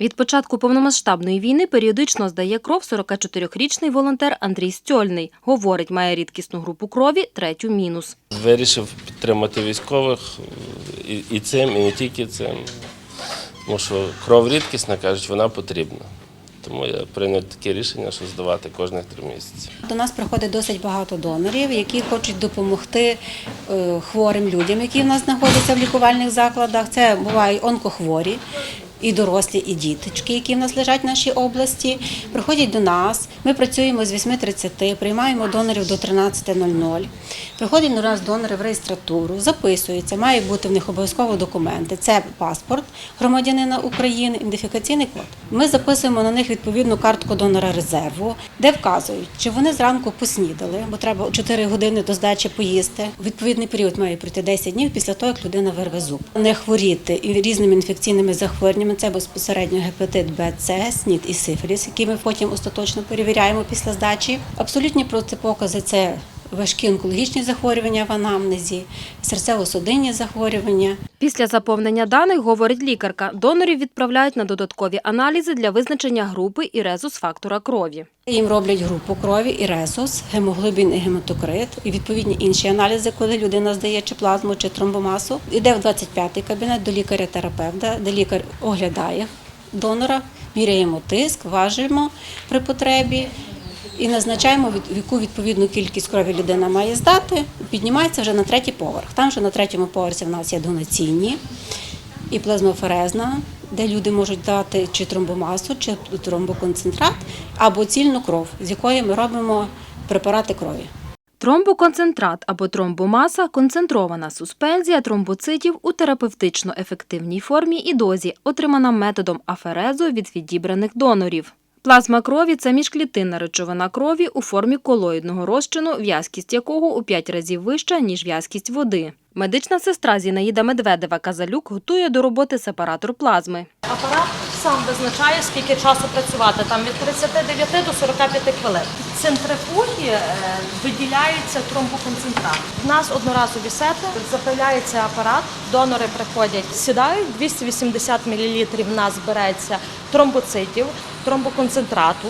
Від початку повномасштабної війни періодично здає кров 44-річний волонтер Андрій Стьольний. Говорить, має рідкісну групу крові третю мінус. Вирішив підтримати військових і, цим, і не тільки цим. Тому що кров рідкісна, кажуть, вона потрібна. Тому я прийняв таке рішення, що здавати кожних три місяці. До нас приходить досить багато донорів, які хочуть допомогти е, хворим людям, які в нас знаходяться в лікувальних закладах. Це бувають онкохворі. І дорослі, і діточки, які в нас лежать в нашій області, приходять до нас. Ми працюємо з 8.30, приймаємо донорів до 13.00. Приходять до нас донори в реєстратуру, записуються, має бути в них обов'язково документи. Це паспорт громадянина України, ідентифікаційний код. Ми записуємо на них відповідну картку донора резерву, де вказують, чи вони зранку поснідали, бо треба 4 години до здачі поїсти. Відповідний період має пройти 10 днів після того, як людина вирве зуб. Не хворіти і різними інфекційними захворюваннями. Це безпосередньо гепатит Б, С, СНІД і сифіліс, які ми потім остаточно перевіряємо після здачі. Абсолютні протипокази це важкі онкологічні захворювання в анамнезі, серцево-судинні захворювання. Після заповнення даних, говорить лікарка, донорів відправляють на додаткові аналізи для визначення групи і резус-фактора крові. Їм роблять групу крові і резус, гемоглобін і гематокрит, і відповідні інші аналізи, коли людина здає чи плазму, чи тромбомасу. Іде в 25-й кабінет до лікаря-терапевта, де лікар оглядає донора, міряємо тиск, важимо при потребі і назначаємо яку відповідну кількість крові людина має здати. Піднімається вже на третій поверх. Там вже на третьому поверсі в нас є донаційні і плазмоферезна, де люди можуть дати чи тромбомасу, чи тромбоконцентрат, або цільну кров, з якої ми робимо препарати крові. Тромбоконцентрат або тромбомаса – концентрована суспензія тромбоцитів у терапевтично ефективній формі і дозі, отримана методом аферезу від відібраних донорів. Плазма крові – це міжклітинна речовина крові у формі колоїдного розчину, в'язкість якого у 5 разів вища, ніж в'язкість води. Медична сестра Зінаїда Медведева Казалюк готує до роботи сепаратор плазми. Апарат сам визначає, скільки часу працювати, там від 39 до 45 хвилин. В е, виділяється тромбоконцентрат. В нас одноразові сети, заправляється апарат, донори приходять, сідають, 280 мл в нас береться тромбоцитів, тромбоконцентрату.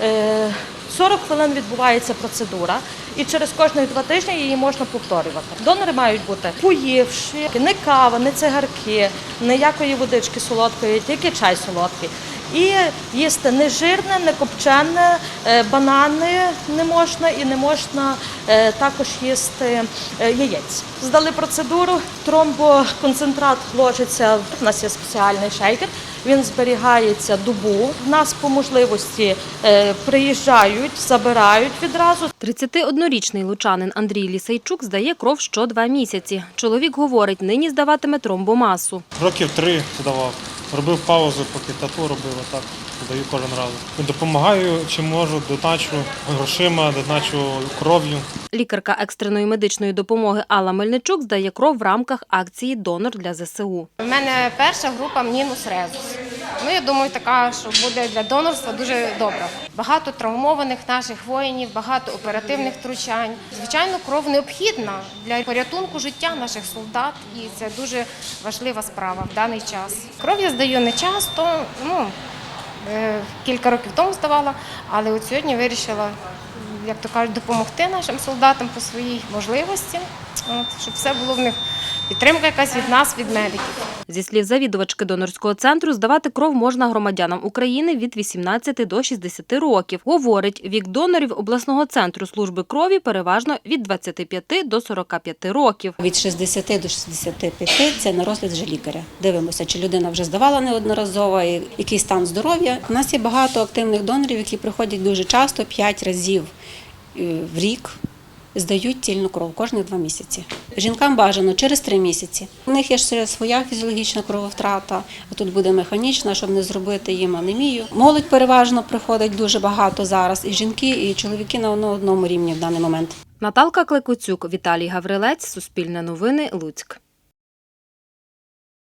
Е, 40 хвилин відбувається процедура, і через кожних два тижні її можна повторювати. Донори мають бути поївші, не кава, не цигарки, ніякої водички солодкої, тільки чай солодкий. І їсти не жирне, не копчене, е, банани не можна і не можна е, також їсти е, яєць. Здали процедуру, тромбоконцентрат ложиться. У нас є спеціальний шейкер. Він зберігається добу. В нас по можливості приїжджають, забирають відразу. 31-річний лучанин Андрій Лісейчук здає кров що два місяці. Чоловік говорить, нині здаватиме тромбомасу. Років три здавав. Робив паузу, поки тату робив, отак так даю кожен раз. Допомагаю, чи можу, дотачу грошима, дотачу кров'ю. Лікарка екстреної медичної допомоги Алла Мельничук здає кров в рамках акції Донор для ЗСУ. У мене перша група мінус резус. Ну, я думаю, така, що буде для донорства дуже добра. Багато травмованих наших воїнів, багато оперативних втручань. Звичайно, кров необхідна для порятунку життя наших солдат, і це дуже важлива справа в даний час. Кров я здаю не часто, ну е, кілька років тому здавала, але от сьогодні вирішила, як то кажуть, допомогти нашим солдатам по своїй можливості, от, щоб все було в них підтримка якась від нас, від медиків. Зі слів завідувачки донорського центру, здавати кров можна громадянам України від 18 до 60 років. Говорить, вік донорів обласного центру служби крові переважно від 25 до 45 років. Від 60 до 65 це на розгляд вже лікаря. Дивимося, чи людина вже здавала неодноразово, який стан здоров'я. У нас є багато активних донорів, які приходять дуже часто, 5 разів е, в рік. Здають тільну кров кожні два місяці. Жінкам бажано через три місяці. У них є ще своя фізіологічна крововтрата, а тут буде механічна, щоб не зробити їм анемію. Молодь переважно приходить дуже багато зараз. І жінки, і чоловіки на одному рівні в даний момент. Наталка Клекуцюк, Віталій Гаврилець, Суспільне новини, Луцьк.